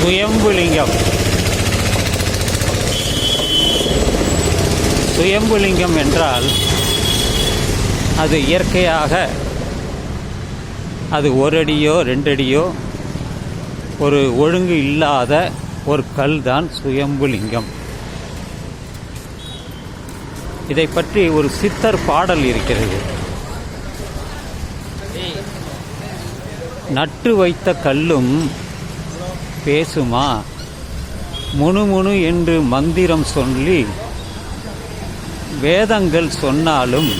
சுயம்புலிங்கம். சுயம்புலிங்கம் என்றால் அது இயற்கையாக அது ஒரு அடியோ ரெண்டு அடியோ ஒரு ஒழுங்கு இல்லாத ஒரு கல் தான் சுயம்புலிங்கம். இதை பற்றி ஒரு சித்தர் பாடல் இருக்கிறது. நட்டு வைத்த கல்லும் பேசுமா? முணுமுணு என்று மந்திரம் சொல்லி வேதங்கள் சொன்னாலும்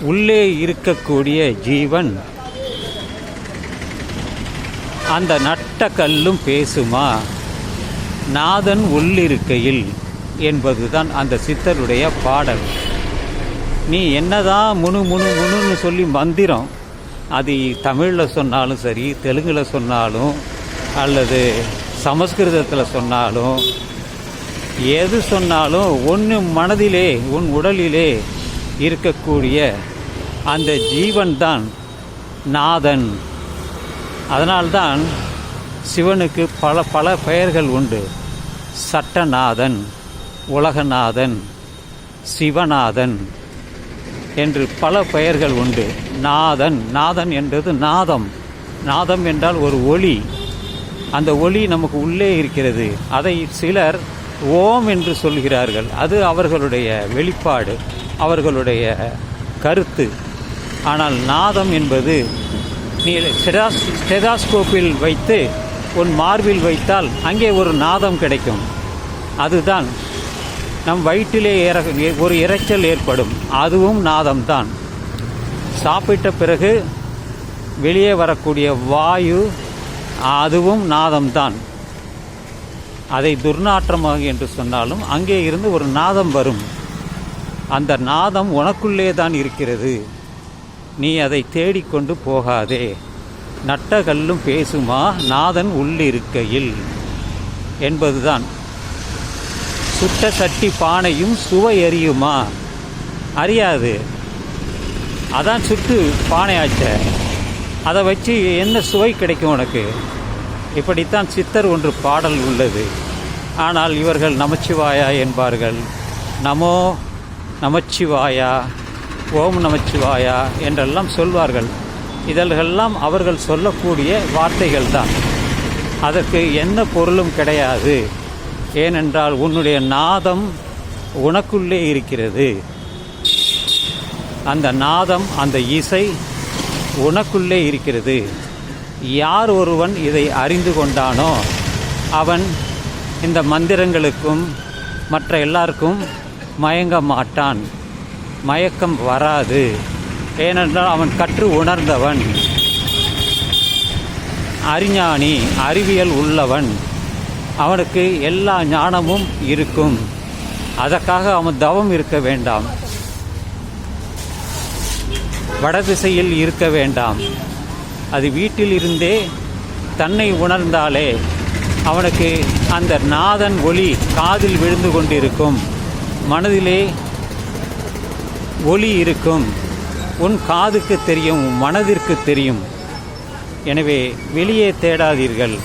உள்ளே இருக்கக்கூடிய ஜீவன் அந்த நட்ட கல்லும் பேசுமா? நாதன் உள்ளிருக்கையில் என்பதுதான் அந்த சித்தருடைய பாடல். நீ என்னதான் முணு முணு முணுன்னு சொல்லி மந்திரம் அது தமிழில் சொன்னாலும் சரி தெலுங்கில் சொன்னாலும் அல்லது சமஸ்கிருதத்தில் சொன்னாலும் எது சொன்னாலும் ஒன்று மனதிலே உன் உடலிலே இருக்கக்கூடிய அந்த ஜீவன்தான் நாதன். அதனால்தான் சிவனுக்கு பல பல பெயர்கள் உண்டு. சட்டநாதன் உலகநாதன் சிவநாதன். என்று பல பெயர்கள் உண்டு. நாதன் நாதன் என்றது நாதம். நாதம் என்றால் ஒரு ஒளி. அந்த ஒளி நமக்கு உள்ளே இருக்கிறது. அதை சிலர் ஓம் என்று சொல்கிறார்கள். அது அவர்களுடைய வெளிப்பாடு அவர்களுடைய கருத்து. ஆனால் நாதம் என்பது நீ ஸ்டெடாஸ் ஸ்டெதாஸ்கோப்பில் வைத்து உன் மார்பில் வைத்தால் அங்கே ஒரு நாதம் கிடைக்கும். அதுதான் நம் வயிற்றிலே இற ஒரு இரைச்சல் ஏற்படும். அதுவும் நாதம்தான். சாப்பிட்ட பிறகு வெளியே வரக்கூடிய வாயு அதுவும் நாதம்தான். அதை துர்நாற்றமாக என்று சொன்னாலும் அங்கே இருந்து ஒரு நாதம் வரும். அந்த நாதம் உனக்குள்ளே தான் இருக்கிறது. நீ அதை தேடிக்கொண்டு போகாதே. நட்ட கல்லும் பேசுமா நாதன் உள்ளிருக்கையில். என்பதுதான். சுட்ட சட்டி பானையும் சுவை அறியுமா அறியாது. அதான் சுட்டு பானையாச்ச அதை வச்சு என்ன சுவை கிடைக்கும் உனக்கு? இப்படித்தான் சித்தர் ஒன்று பாடல் உள்ளது. ஆனால் இவர்கள் நமச்சிவாயா என்பார்கள். நமோ நமச்சிவாயா ஓம் நமச்சிவாயா என்றெல்லாம் சொல்வார்கள். இதெல்லாம் அவர்கள் சொல்லக்கூடிய வார்த்தைகள் தான் அதற்கு என்ன பொருளும் கிடையாது. ஏனென்றால் உன்னுடைய நாதம் உனக்குள்ளே இருக்கிறது. அந்த நாதம் அந்த இசை உனக்குள்ளே இருக்கிறது. யார் ஒருவன் இதை அறிந்து கொண்டானோ அவன் இந்த மந்திரங்களுக்கும் மற்ற எல்லாருக்கும் மயங்க மாட்டான். மயக்கம் வராது. ஏனென்றால் அவன் கற்று உணர்ந்தவன். அறிஞானி அறிவியல் உள்ளவன். அவனுக்கு எல்லா ஞானமும் இருக்கும். அதற்காக அவன் தவம் இருக்க வேண்டாம். வடதிசையில் இருக்க வேண்டாம். அது வீட்டில் இருந்தே தன்னை உணர்ந்தாலே அவனுக்கு அந்த நாதன் ஒளி காதில் விழுந்து கொண்டிருக்கும். மனதிலே ஒளி இருக்கும். உன் காதுக்கு தெரியும் மனதிற்கு தெரியும். எனவே வெளியே தேடாதீர்கள்.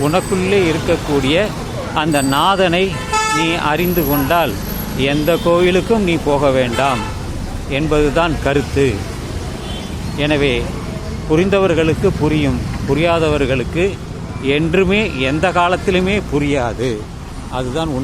உனக்குள்ளே இருக்கக்கூடிய அந்த நாதனை நீ அறிந்து கொண்டால் எந்த கோயிலுக்கும் நீ போக வேண்டாம் என்பதுதான் கருத்து. எனவே புரிந்தவர்களுக்கு புரியும் புரியாதவர்களுக்கு என்றுமே எந்த காலத்திலுமே புரியாது. அதுதான் உண்மை.